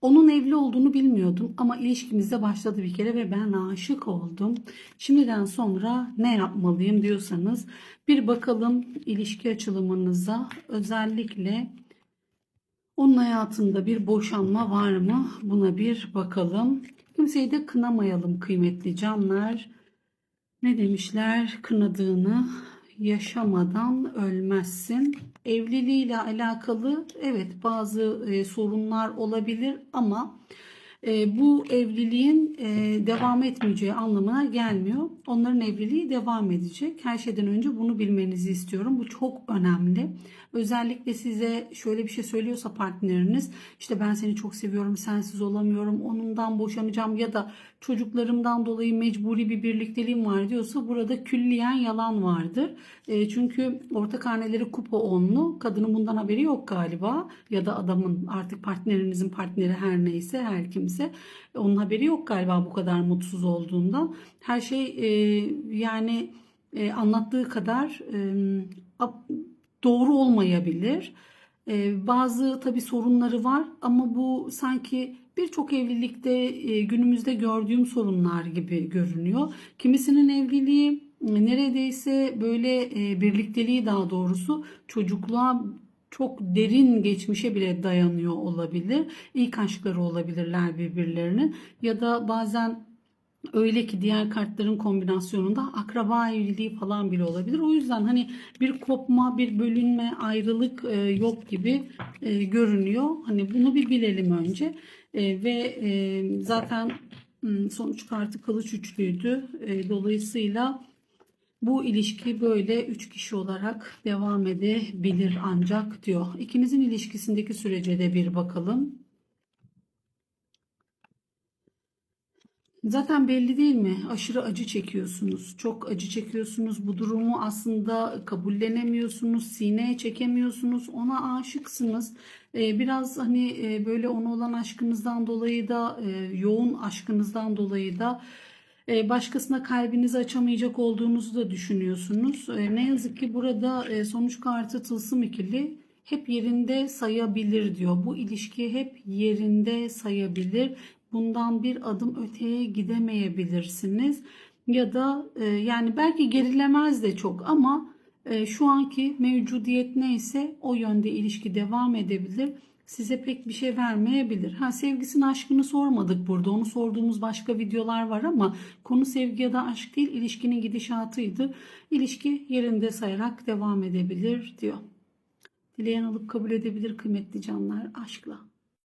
Onun evli olduğunu bilmiyordum ama ilişkimizde başladı bir kere ve ben aşık oldum. Şimdiden sonra ne yapmalıyım diyorsanız bir bakalım ilişki açılımınıza özellikle onun hayatında bir boşanma var mı? Buna bir bakalım. Kimseyi de kınamayalım kıymetli canlar. Ne demişler? Kınadığını yaşamadan ölmezsin. Evliliğiyle alakalı evet bazı e, sorunlar olabilir ama e, bu evliliğin e, devam etmeyeceği anlamına gelmiyor. Onların evliliği devam edecek. Her şeyden önce bunu bilmenizi istiyorum. Bu çok önemli. Özellikle size şöyle bir şey söylüyorsa partneriniz işte ben seni çok seviyorum sensiz olamıyorum onundan boşanacağım ya da çocuklarımdan dolayı mecburi bir birlikteliğim var diyorsa burada külliyen yalan vardır. E, çünkü ortak haneleri kupa onlu kadının bundan haberi yok galiba ya da adamın artık partnerinizin partneri her neyse her kimse onun haberi yok galiba bu kadar mutsuz olduğundan. Her şey e, yani e, anlattığı kadar e, doğru olmayabilir. Ee, bazı tabii sorunları var ama bu sanki birçok evlilikte e, günümüzde gördüğüm sorunlar gibi görünüyor. Kimisinin evliliği e, neredeyse böyle e, birlikteliği daha doğrusu çocukluğa çok derin geçmişe bile dayanıyor olabilir. İlk aşkları olabilirler birbirlerinin ya da bazen Öyle ki diğer kartların kombinasyonunda akraba evliliği falan bile olabilir. O yüzden hani bir kopma, bir bölünme, ayrılık e, yok gibi e, görünüyor. Hani bunu bir bilelim önce. E, ve zaten m, sonuç kartı kılıç üçlüydü. E, dolayısıyla bu ilişki böyle üç kişi olarak devam edebilir ancak diyor. İkinizin ilişkisindeki sürece de bir bakalım. Zaten belli değil mi? Aşırı acı çekiyorsunuz. Çok acı çekiyorsunuz. Bu durumu aslında kabullenemiyorsunuz. Sineye çekemiyorsunuz. Ona aşıksınız. Ee, biraz hani e, böyle ona olan aşkınızdan dolayı da e, yoğun aşkınızdan dolayı da başkasına kalbinizi açamayacak olduğunuzu da düşünüyorsunuz. E, ne yazık ki burada e, sonuç kartı tılsım ikili hep yerinde sayabilir diyor. Bu ilişki hep yerinde sayabilir bundan bir adım öteye gidemeyebilirsiniz. Ya da e, yani belki gerilemez de çok ama e, şu anki mevcudiyet neyse o yönde ilişki devam edebilir. Size pek bir şey vermeyebilir. Ha sevgisini aşkını sormadık burada. Onu sorduğumuz başka videolar var ama konu sevgi ya da aşk değil ilişkinin gidişatıydı. İlişki yerinde sayarak devam edebilir diyor. Dileyen alıp kabul edebilir kıymetli canlar aşkla.